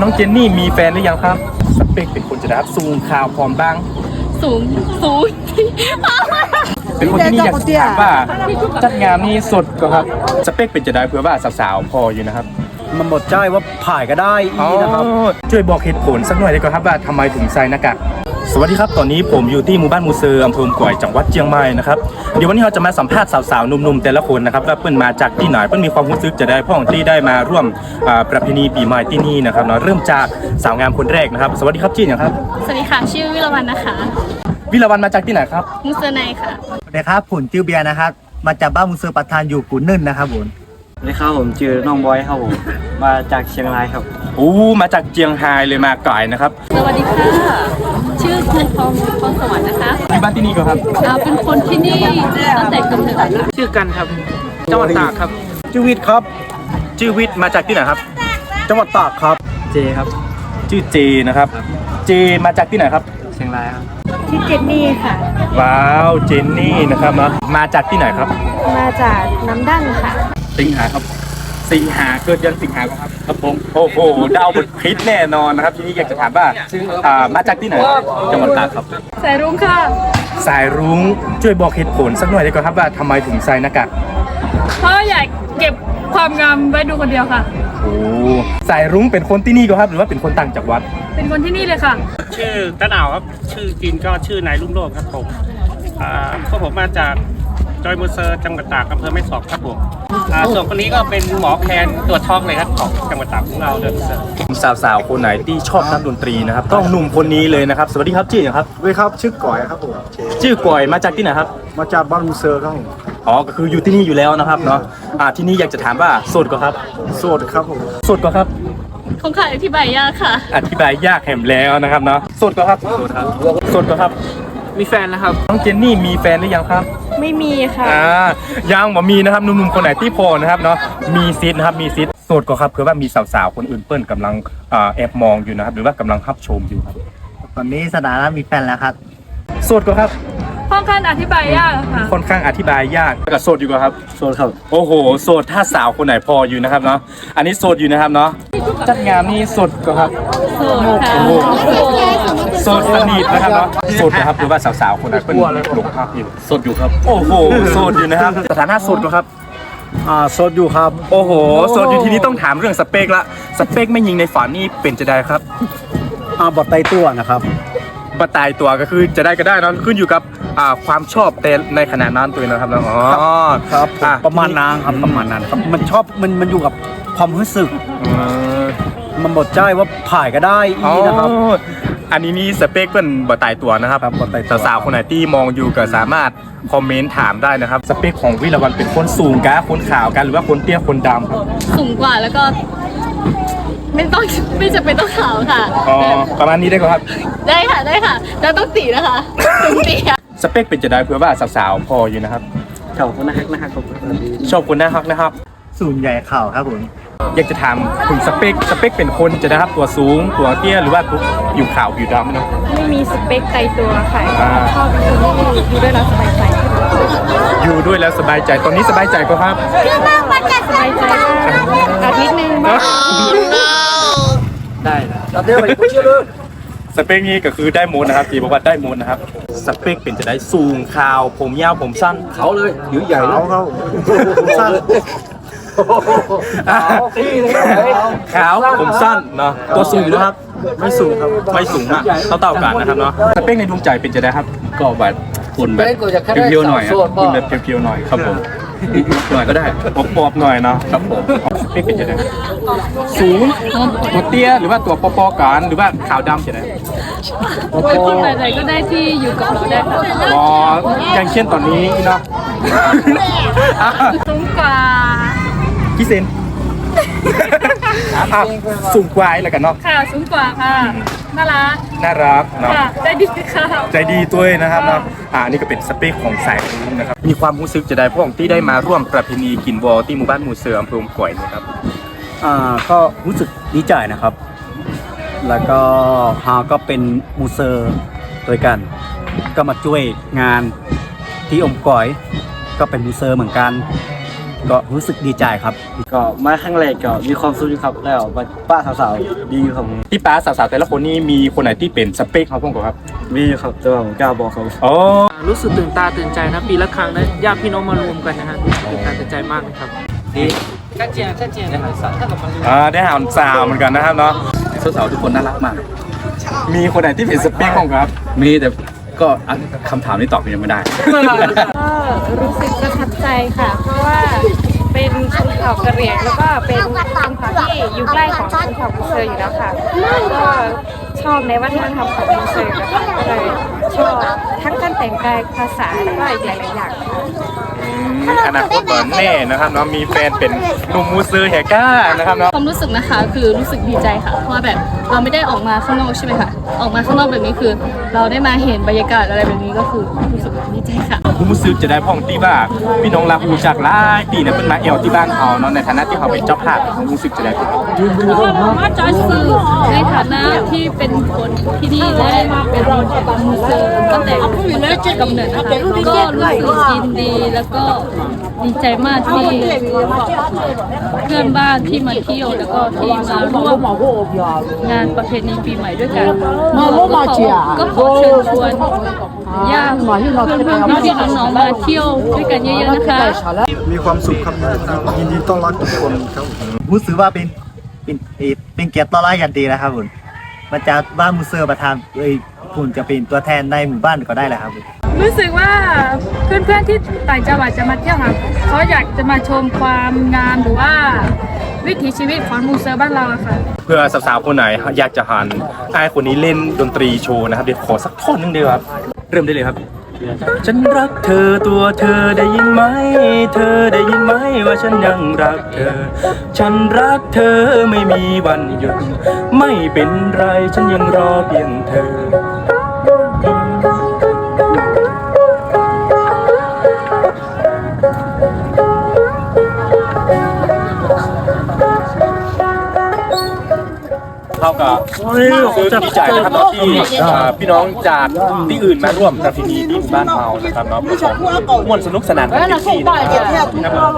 น้องเจนนี่มีแฟนหรือยังครับ สเปคเป็นคนจะได้ครับสูงข่าวพร้อมบ้าง สูงสูงเป็นคนที่นี่อยากถามว่าจัดงานนี่สดก็ครับ สเปคเป็นจะได้เพื่อว่าสาวๆพออยู่นะครับ มันหมดใจว่าผ่ายก็ได้อีนะครับอ๋อช่วยบอกเหตุผลสักหน่อยได้ไหมครับว่าทำไมถึงใส่หน้ากาก สวัสดีครับ ตอนนี้ผมอยู่ที่หมู่บ้านมูเซอร์อำเภอก่อยจังหวัดเชียงใหม่นะครับ เดี๋ยววันนี้เราจะมาสัมภาษณ์สาวๆหนุ่มๆแต่ละคนนะครับว่าเพิ่นมาจากที่ไหนเพิ่นมีความรู้สึกจะได้พ่องที่ได้มาร่วมอ่าประเพณีปีใหม่ที่นี่นะครับเนาะเริ่มจากสาวงามคนแรกนะครับ สวัสดีครับจีนอย่างครับ สวัสดีค่ะ ชื่อวิรวรรณนะคะวิลาวันมาจากที่ไหนครับ มุสเนยค่ะ สวัสดีครับผมจิวเบียร์นะครับ มาจากบ้านมุสเซอร์ประธานอยู่กุนนึ่นนะครับผมสวัสดีครับผมชื่อน้องบอยครับผมมาจากเชียงรายครับอู้มาจากเจียงไฮ้เลยมาไก่นะครับ สวัสดีค่ะ ชื่อครูพรพรสวรรค์นะคะที่บ้านที่นี่ก็ครับอ่าเป็นคนที่นี่ตั้งแต่กำเนิดค่ะชื่อกันครับจังหวัดตากครับชื่อวิทย์ครับชื่อวิทย์มาจากที่ไหนครับ จังหวัดตากครับเจครับ ชื่อเจนะครับ เจมาจากที่ไหนครับ เชียงรายครับชื่อเจนนี่ค่ะ ว้าวเจนนี่นะครับเนาะมาจากที่ไหนครับ มาจากน้ำดั้งค่ะสิงหาครับ สิงหาเกิดเดือนสิงหาครับครับผมโอ้โหเดาวบทพิษแน่นอนนะครับ ทีนี้อยากจะถามว่าอ่ามาจากที่ไหนจังหวัดตากครับ สายรุ้งค่ะ สายรุ้งช่วยบอกเหตุผลสักหน่อยได้ไหมครับว่าทำไมถึงใส่หน้ากากเพราะอยากเก็บความงามไว้ดูคนเดียวค่ะ โอ้สายรุ้งเป็นคนที่นี่ก็ครับ หรือว่าเป็นคนต่างจังหวัด เป็นคนที่นี่เลยค่ะ ชื่อตะหนาวครับ ชื่อจริงก็ชื่อนายรุ่งโรจน์ครับผมอ่าพวกผมมาจาก จอยมูเซอร์จังหวัดตากอำเภอแม่สอดครับผมอ่าส่วนคนนี้ก็เป็นหมอแคนตัวท็อกเลยครับของจังหวัดตากของเราเดินเซอร์สาวๆคนไหนที่ชอบนักดนตรีนะครับต้องหนุ่มคนนี้เลยนะครับ สวัสดีครับจีครับ สวัสดีครับชื่อก่อยครับผมชื่อกอยมาจากที่ไหนครับ มาจากบ้านมุสเซอร์ครับผมอ๋อก็คืออยู่ที่นี่อยู่แล้วนะครับเนาะอ่าที่นี่อยากจะถามว่าโสดก็ครับโสดครับผมโสดก็ครับ คงขาดอธิบายยากค่ะ อธิบายยากแหมแล้วนะครับเนาะโสดก็ครับโสดครับโสดก็ครับ มีแฟนนะครับ น้องเจนนี่มีแฟนหรือยังครับ ไม่มีค่ะ อ่ายังบ่มีนะครับหนุ่มๆคนไหนที่พอนะครับเนาะมีซิทนะครับมีซิทโสดก็ครับคือว่ามีสาวๆคนอื่นเปิ้ลกำลังอ่าแอบมองอยู่นะครับ หรือว่ากำลังรับชมอยู่ครับตอนนี้สถานะมีแฟนแล้วครับ โสดก็ครับ ค่อนข้างอธิบายยากค่ะ ค่อนข้างอธิบายยากกับโสดอยู่ก็ครับ โสดครับ โอ้โห โสดถ้าสาวคนไหนพออยู่นะครับเนาะ อันนี้โสดอยู่นะครับเนาะ จัดงานนี่โสดก็ครับโสดค่ะโอ้โหโสดสนิทนะครับเนาะโสดนะครับหรือว่าสาวๆ คนไหนเป็นหลงภาพอยู่โสดอยู่ครับ โอ้โหโสดอยู่นะครับสถานะโสดก็ครับอ่าโสดอยู่ครับ โอ้โหโสดอยู่ทีนี้ต้องถามเรื่องสเปคละสเปคไม่ยิงในฝันนี่เป็นจะได้ครับอ่าบอดไตตัวนะครับปตายตัวก็คือจะได้ก็ได้เนอะขึ้นอยู่กับอ่าความชอบแต่ในขณะนั้นตัวเองนะครับเนาะอ๋อ ครับผมอ่ประมาณนั้นครับประมาณนั้นครับมันชอบมันมันอยู่กับความรู้สึกเออ มันหมดใจว่าผ่ายก็ได้อีอ๋อนะครับ อันนี้นี่สเปคเป็นบ่ตายตัวนะครับครับบ่ตายตัว สาวๆคนไหนที่มองอยู่ก็สามารถคอมเมนต์ถามได้นะครับ สเปคของวิรวันเป็นคนสูงกะคนขาวกันหรือว่าคนเตี้ยคนดำครับสูงกว่าแล้วก็ ไม่ต้องไม่จะเป็นต้องขาวค่ะ อ๋อประมาณนี้ได้ก็ครับ ได้ค่ะได้ค่ะ แล้วต้องตีนะคะต้องตีค่ะสเปคเป็นจะได้เพื่อว่าสาวๆพออยู่นะครับ เขาคนน่ารักนะครับผมชอบคนน่ารักนะครับสูงใหญ่เข่าครับผม อยากจะถามถึงสเปคสเปคเป็นคนจะนะครับตัวสูงตัวเตี้ยหรือว่าตัวผิวขาวผิวดำเนาะ ไม่มีสเปคใจตัวค่ะอ่า ชอบเป็นคนที่อยู่ด้วยแล้วสบายใจอยู่ด้วยแล้วสบายใจตอนนี้สบายใจก็ครับ สบายใจมากอาทิตย์หนึงบ้าง ได้รับเรื่องไปเชื่อเลยสเปคนี้ก็คือได้หมดนะครับจีบอกว่าได้หมดนะครับ สเปคเป็นจะได้สูงขาว ผมยาวผมสั้น เขาเลยหรือใหญ่เขา เขาสั้นขาวผมสั้นเนาะตัวสูงนะครับ ไม่สูงครับไม่สูงมากเท่าเต่าๆกันนะครับเนาะสเปคในดวงใจเป็นจะได้ครับ ก็แบบหุ่นแบบเพียวๆหน่อยอะหุ่นแบบเพียวๆหน่อยครับผมหน่อยก็ได้ปอบๆหน่อยเนาะครับผมสเปคเป็นจะได้ครับสูงตัวเตี้ยหรือว่าตัวปอๆกันหรือว่าขาวดำจะได้เป็นคนแบบไหนก็ได้ที่อยู่กับเราได้ค่ะอ๋ออย่างเช่นตอนนี้เนาะอะสูงกว่า กี่เซนอะสูงกว่าอีกแล้วกันเนาะค่ะสูงกว่าค่ะน่ารักน่ารักเนาะค่ะได้ดีค่ะ ใจดีตัวเองนะครับเนาะอ่านี่ก็เป็นสเปคของสายรุ้งนะครับ มีความรู้สึกจะได้พวกที่ได้มาร่วมประเพณีกินวอลที่หมู่บ้านหมู่เสืออำเภออมก่อยนะครับอ่าก็รู้สึกดีใจนะครับ แล้วก็ฮาก็เป็นมูเซอร์ด้วยกัน ก็มาช่วยงานที่อมก๋อย ก็เป็นมูเซอร์เหมือนกัน ก็รู้สึกดีใจครับ ก็มาครั้งแรกก็มีความสุขอยู่ครับ แล้วมาป้าสาวๆดีอยู่ครับที่ป้าสาวๆแต่ละคนนี่มีคนไหนที่เป็นสเปคเขาพงกครับ มีอยู่ครับแต่ว่าผมกล้าบอกเขาอ๋อรู้สึกตื่นตาตื่นใจนะปีละครั้งนะญาติพี่น้องมารวมกันนะฮะรู้สึกตื่นตาตื่นใจมากเลยครับอ่าได้หาสาวเหมือนกันนะครับเนาะสาวๆทุกคนน่ารักมาก มีคนไหนที่เป็นสเปคของครับ มีแต่ ก็อะคำถามนี้ตอบยังไม่ได้ ก็รู้สึกประทับใจค่ะ เพราะว่าเป็นชนเผ่ากะเหรี่ยงแล้วก็เป็นชนเผ่าที่อยู่ใกล้ของชนเผ่ามูเซอร์อยู่แล้วค่ะ ก็ ชอบในวัฒนธรรมของมูเซอร์นะคะก็เลยชอบทั้งการแต่งกายภาษาแล้วก็อีกหลายๆอย่างค่ะอนาคตเหมือนแน่นะครับเนาะมีแฟนเป็นหนุ่มมูซื้อแฮก้านะครับเนาะความรู้สึกนะคะคือรู้สึกดีใจค่ะ เพราะว่าแบบเราไม่ได้ออกมาข้างนอกใช่ไหมคะออกมาข้างนอกแบบนี้คือ เราได้มาเห็นบรรยากาศอะไรแบบนี้ก็คือรู้สึกดีใจค่ะ ผู้มูซื้อจะได้พ่องที่ว่าพี่น้องรักรู้จักหลายปีเนี่ยเพิ่นมาเอวที่บ้านเขาเนาะในฐานะที่เขาเป็นเจ้าภาพของรู้สึกจะได้คือในฐานะที่เป็นคนที่นี่และเป็นมูเซอร์ตั้งแต่กำเนิดนะคะก็รู้สึกยินดีแล้วก็ดีใจมากที่เพื่อนบ้านที่มาเที่ยวแล้วก็ที่มาร่วมงานประเพณีปีใหม่ด้วยกันก็ขอก็เชิญชวนญาติเพื่อนเพื่อนพี่ๆน้องๆมาเที่ยวด้วยกันเยอะๆนะคะ มีความสุขครับยินดีต้อนรับทุกคนครับรู้สึกว่าเป็นเป็นเอ่อเป็นเกียรติต้อนรับอย่างดีนะครับผมมาจากบ้านมูเซอร์ประธานเอ้ยคุณจะเป็นตัวแทนในหมู่บ้านก็ได้แหละครับผมรู้สึกว่าเพื่อนๆที่ต่างจังหวัดจะมาเที่ยวค่ะเขาอยากจะมาชมความงามหรือว่าวิถีชีวิตของมูเซอร์บ้านเราอะค่ะ เพื่อสาวๆคนไหนอยากจะหันไอ้คนนี้เล่นดนตรีโชว์นะครับเดี๋ยวขอสักท่อนหนึงเดียวครับ เริ่มได้เลยครับ ฉันรักเธอตัวเธอได้ยินไหม เธอได้ยินไหมว่าฉันยังรักเธอ ฉันรักเธอไม่มีวันหยุด ไม่เป็นไรฉันยังรอเพียงเธอ เท่ากับซื้อดีใจนะครับเนาะที่พี่น้องจากที่อื่นมาร่วมประเพณีที่หมู่บ้านเรานะครับเนาะเพื่อของม่วนสนุกสนานกันเต็มที่นะครับ